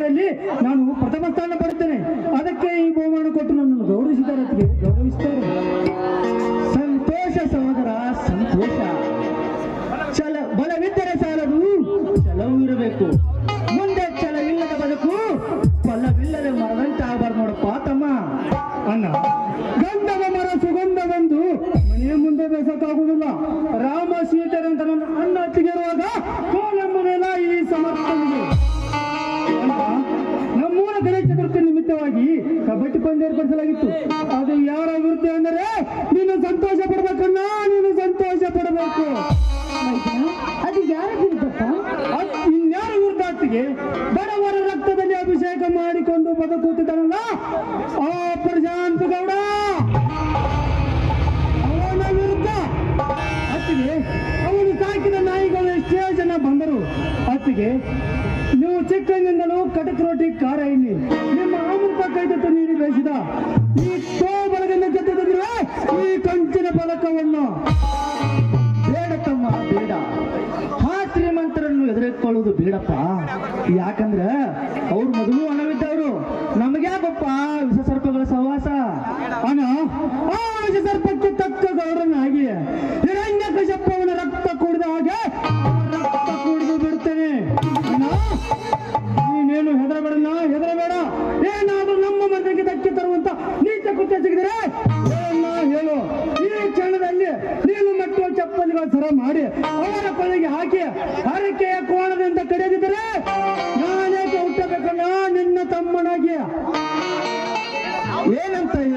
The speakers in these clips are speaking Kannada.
ಸ್ಪರ್ಧೆಗಳಲ್ಲಿ ನಾನು ಪ್ರಥಮ ಸ್ಥಾನ ಪಡೆಯುತ್ತೇನೆ. ಅದಕ್ಕೆ ಈ ಬಹುಮಾನ ಕೊಟ್ಟು ನನ್ನನ್ನು ಗೌರವಿಸಿದ್ದಾರೆ ಗೌರವಿಸ್ತಾರೆ. ಸಂತೋಷ ಸಹೋದರ ಸಂತೋಷ. ಛಲ ಬಲವಿದ್ದರೆ ಸಾಲದು ಛಲವಿರಬೇಕು ಮುಂದೆ ಛಲವಿಲ್ಲದ ಬದುಕು, ಫಲವಿಲ್ಲದ ಮರದಂತೆ ಆಗಬಾರ್ದು ನೋಡಪ್ಪ ತಮ್ಮ. ಅಣ್ಣ ಗಂಧವ ಮರ ಸುಗಂಧ ಬಂದು ಮನೆಯ ಮುಂದೆ ಬೇಸಕ್ಕಾಗುವುದಿಲ್ಲ. ರಾಮ ಸೀತೆರಂತ ನನ್ನ ಅಣ್ಣ ಹತ್ತಿಗಿರುವಾಗ ನಿಮಿತ್ತವಾಗಿ ಕಬಡ್ಡಿ ಪಂದ್ಯ ಏರ್ಪಡಿಸಲಾಗಿತ್ತು. ಅದು ಯಾರ ವಿರುದ್ಧ ಅಂದರೆ ನೀನು ಸಂತೋಷ ಪಡ್ಬೇಕಣ್ಣ ನೀನು ಸಂತೋಷ ಪಡಬೇಕು. ಅದು ಯಾರ ವಿರುದ್ಧಪ್ಪ ಇನ್ಯಾರ ವಿರುದ್ಧಾರ್ಥಿಗೆ ಬಡವರ ರಕ್ತದಲ್ಲಿ ಅಭಿಷೇಕ ಮಾಡಿಕೊಂಡು ಬದುಕುತ್ತಿದ್ದಾನಲ್ಲ ಆ ಪ್ರಶಾಂತ ಗೌಡ. ಅವನ ವಿರುದ್ಧ ಅತ್ತಿಗೆ ಅವನು ಸಾಕಿದ ನಾಯಿಗಳು ಎಷ್ಟೇ ಜನ ಬಂದರು ಅತ್ತಿಗೆ ನೀವು ಚಿಕ್ಕಂದಿಂದಲೂ ಕಟಕ್ ರೋಟಿ ಖಾರ ಎಣ್ಣೆ. ಕೈದತ್ತು ನೀಡಿ ಬಯಸಿದ. ಈ ತೋ ಬಲದಿಂದ ಗೆದ್ದಿದ್ರೆ ಈ ಕಂಚಿನ ಫಲಕವನ್ನು ಬೇಡ ತಮ್ಮ ಬೇಡ. ಆ ಶ್ರೀಮಂತರನ್ನು ಎದುರೆಕೊಳ್ಳುವುದು ಬೇಡಪ್ಪ. ಯಾಕಂದ್ರೆ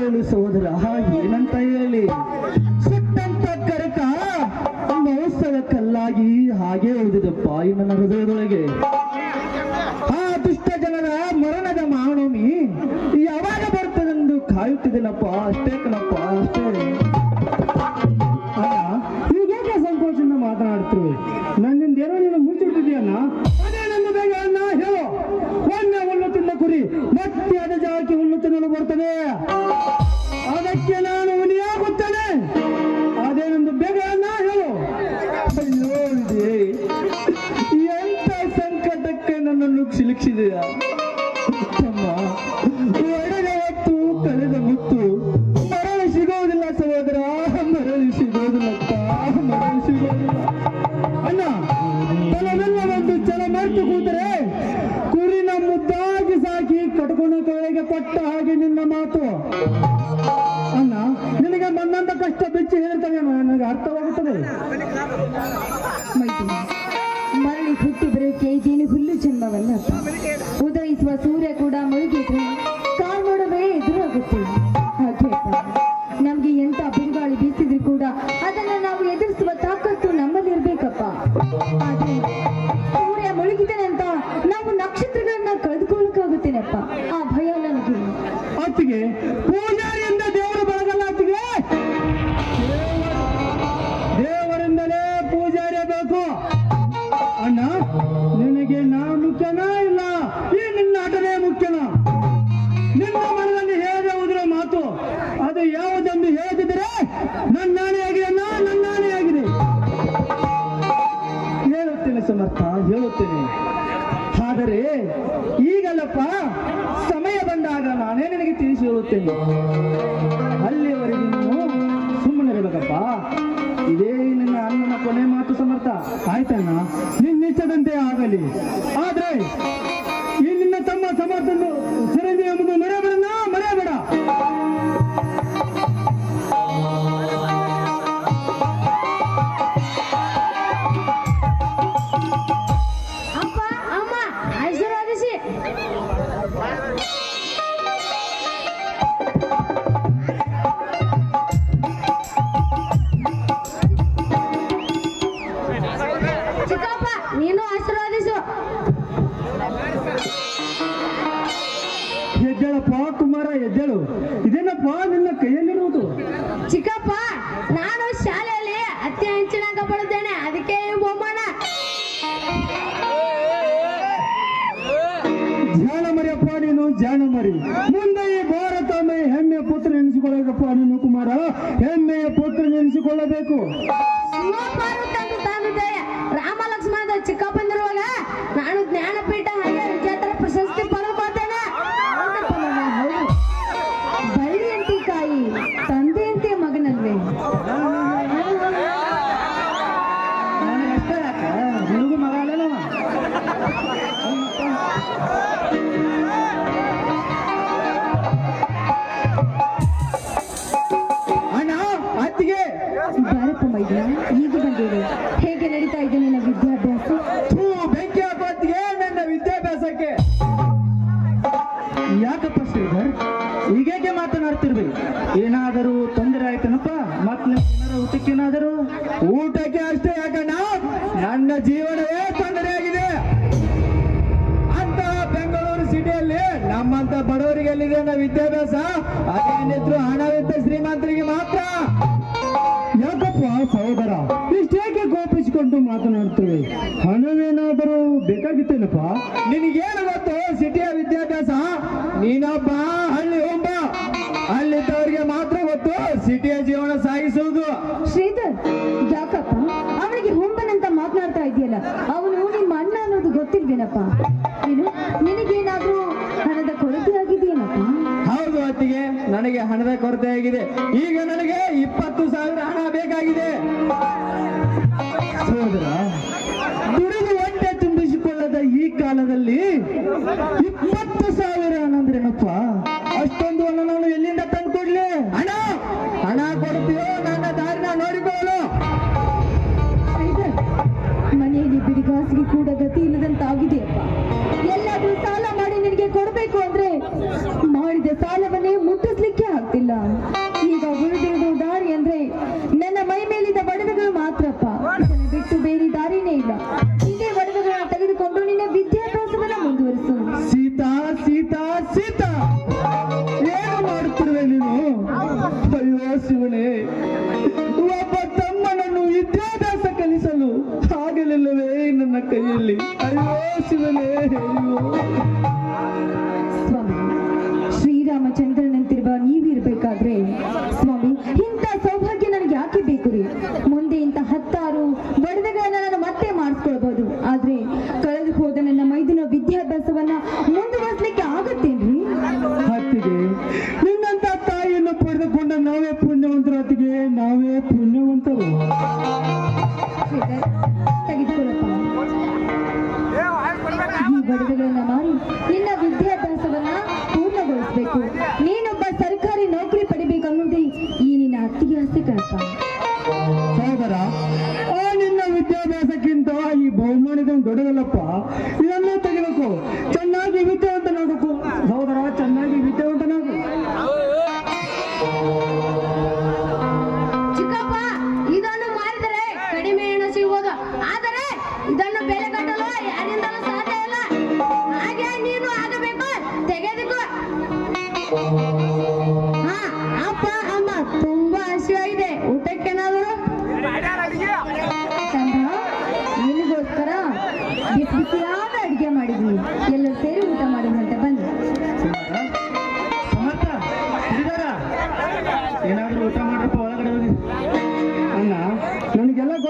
ಹೇಳು ಸಹೋದರ ಏನಂತ ಹೇಳಿ ಸುಟ್ಟಂತ ಕರಕ ಮಹೋತ್ಸವ ಕಲ್ಲಾಗಿ ಹಾಗೆ ಉಳಿದಿದಪ್ಪ ಈ ನನ್ನ ಹೃದಯದೊಳಗೆ. ಆ ದುಷ್ಟ ಜನರ ಮರಣದ ಮಹಾನವಮಿ ಯಾವಾಗ ಬರ್ತದೆಂದು ಕಾಯುತ್ತಿದ್ದೇನಪ್ಪ? ಅಷ್ಟೇ ಕಣಪ್ಪ, ಅಷ್ಟೇ. ಈಗೇಕೆ ಸಂಕೋಚದಿಂದ ಮಾತನಾಡ್ತಿರುವೆ ನನ್ನಿಂದ ಅದೇ ನನ್ನ ಬೇಗ ಅಣ್ಣ, ಹೇಳು. ಒಮ್ಮೆ ಹುಲ್ಲು ತಿಂದ ಕುರಿ, ಮತ್ತೆ ಅದ ಜಾಗಕ್ಕೆ ಹುಲ್ಲು ತಿನ್ನಲು ಬರ್ತದೆ. ಮರಳಿ ಹುಟ್ಟಿ ಬರೋಕೆ ಇದೇನು ಹುಲ್ಲು ಜನ್ಮವಲ್ಲ ಉದಯಿಸುವ ಸೂರ್ಯ ಕೂಡ ಮುಳುಗಿದ್ರೆ ಕಾಲ್ ನೋಡವೇ ಎದುರಾಗುತ್ತೆ. ಹಾಗೆ ನಮ್ಗೆ ಎಂತ ಬಿರುಗಾಳಿ ಬೀಸಿದ್ರು ಕೂಡ ಅದನ್ನ ನಾವು ಎದುರಿಸುವ ತಾಕತ್ತು ನಮ್ಮಲ್ಲಿರ್ಬೇಕಪ್ಪ ಆದ್ರೆ ಸೂರ್ಯ ಅಂತ ನಾವು ನಕ್ಷತ್ರಗಳನ್ನ ಕಳೆದುಕೊಳ್ಳಕ್ಕಾಗುತ್ತೇನಪ್ಪ? ಆ ಭಯ ನನಗೆ ಪೂಜಾರಿಯಿಂದ ಹೇಳುತ್ತೇನೆ ಸಮರ್ಥ ಹೇಳುತ್ತೇನೆ. ಆದರೆ ಈಗಲ್ಲಪ್ಪ ಸಮಯ ಬಂದಾಗ ನಾನೇ ನಿನಗೆ ತಿಳಿಸಿ ಹೇಳುತ್ತೇನೆ. ಅಲ್ಲಿಯವರೆಗೆ ನೀನು ಸುಮ್ಮನಿರಬೇಕಪ್ಪ ಇದೇ ನಿನ್ನ ಅಣ್ಣನ ಕೊನೆ ಮಾತು ಸಮರ್ಥ. ಆಯ್ತಣ್ಣ ನಿನ್ನಿಚ್ಛದಂತೆ ಆಗಲಿ. ಆದ್ರೆ ಈ ನಿನ್ನ ತಮ್ಮ ಸಮರ್ಥನು ಚಿಕ್ಕಪ್ಪ ನೀನು ಆಶೀರ್ವಾದಿಸು. ಎದ್ದೇಳಪ್ಪ ಕುಮಾರ ಎದ್ದೇಳು. ಇದೇನಪ್ಪ ನಿನ್ನ ಕೈಯಲ್ಲಿರುವುದು? ಚಿಕ್ಕಪ್ಪ ನಾನು ಶಾಲೆಯಲ್ಲಿ ಅತಿ ಹೆಚ್ಚಿನಾಗ ಪಡೆದೇನೆ ಅದಕ್ಕೆ ಬಹುಮಾನ? ಜಾಣ ಮರಿಯಪ್ಪ ನೀನು ಜಾಣ ಮರಿ. ಮುಂದೆ ಈ ಭಾರತ ಹೆಮ್ಮೆಯ ಪುತ್ರ ನೆನೆಸಿಕೊಳ್ಳಬೇಕಪ್ಪ ನೀನು ಕುಮಾರ. ಹೆಮ್ಮೆಯ ಪುತ್ರ ನೆನೆಸಿಕೊಳ್ಳಬೇಕು ಲಕ್ಷ್ಮಣದ ಏನಾದರೂ ತೊಂದರೆ ಆಯ್ತನಪ್ಪ? ಮತ್ತೆ ಊಟಕ್ಕೇನಾದರೂ ಊಟಕ್ಕೆ ಅಷ್ಟೇ ಯಾಕಣ್ಣ? ನನ್ನ ಜೀವನವೇ ತೊಂದರೆ ಆಗಿದೆ. ಅಂತ ಬೆಂಗಳೂರು ಸಿಟಿಯಲ್ಲಿ ನಮ್ಮಂತ ಬಡವರಿಗೆ ಎಲ್ಲಿದೆ ಅನ್ನೋ ವಿದ್ಯಾಭ್ಯಾಸ ಅದೇನಿದ್ರು ಹಣವಿದ್ದ ಶ್ರೀಮಂತರಿಗೆ ಮಾತ್ರ? ಯಾಕಪ್ಪ ಸಹೋದರ ಇಷ್ಟೇಕೆ ಕೋಪಿಸಿಕೊಂಡು ಮಾತನಾಡ್ತೇವೆ ಹಣವೇನಾದರೂ ಬೇಕಾಗಿತ್ತೇನಪ್ಪ? ನಿನಗೇನು ಗೊತ್ತು? ಸಿಟಿಯ ವಿದ್ಯಾಭ್ಯಾಸ? ನೀನೊಬ್ಬ ನಿನಗೇನಾದ್ರೂ ಹಣದ ಕೊರತೆ ಆಗಿದೆಯೇನಪ್ಪ? ಹೌದು ಅತ್ತಿಗೆ ನನಗೆ ಹಣದ ಕೊರತೆ ಆಗಿದೆ. ಈಗ ನನಗೆ ಇಪ್ಪತ್ತು ಸಾವಿರ ಹಣ ಬೇಕಾಗಿದೆ. ದುಡಿದು ಹೊಟ್ಟೆ ತುಂಬಿಸಿಕೊಳ್ಳದ ಈ ಕಾಲದಲ್ಲಿ ಇಪ್ಪತ್ತು ಸಾವಿರ ಹಣ ಅಂದ್ರೇನಪ್ಪ ಅಷ್ಟೊಂದು ಹಣ ನಾನು ಎಲ್ಲಿಂದ ತಂದ್ಕೊಡ್ಲಿ ಹಣ ಹಣ ಕೊಡ್ತೀಯೋ ನನ್ನ ದಾರಿನ ನೋಡಿಕೊಳ್ಳು. ಮನೆಯಲ್ಲಿ ಬಿಡಿಗಾಸಿಗೆ ಕೂಡ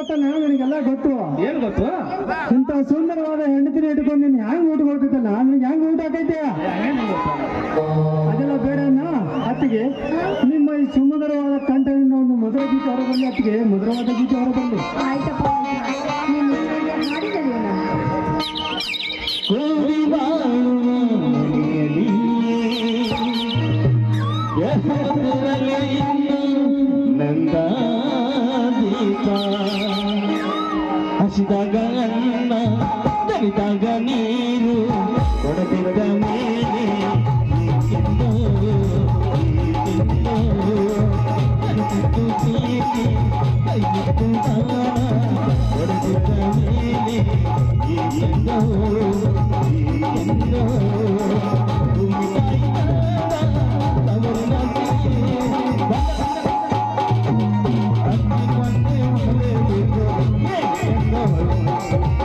ನನಗೆಲ್ಲ ಗೊತ್ತಣ್ಣ ನನಗೆಲ್ಲ ಗೊತ್ತು. ಏನ್ ಗೊತ್ತು? ಇಂತ ಸುಂದರವಾದ ಹೆಂಡತಿನ ಇಟ್ಕೊಂಡು ನೀನ್ ಹ್ಯಾಂಗ್ ಊಟ ಕೊಡ್ತಿದ್ದಲ್ಲ? ನಿನ್ಗೆ ಹ್ಯಾಂಗ್ ಊಟ ಹಾಕೈತೆ ಅದೆಲ್ಲ ಬೇಡ ಅಣ್ಣ. ಅತ್ತಿಗೆ ನಿಮ್ಮ ಈ ಸುಂದರವಾದ ಕಂಠದಿಂದ ಒಂದು ಮಧುರ ಗೀತೆ ಹೊರಬಲ್ಲಿ ಅತ್ತಿಗೆ ಮಧುರವಾದ ಗೀತೆ ಹೊರಬಲ್ಲಿ ಆಯ್ತಪ್ಪ Wow.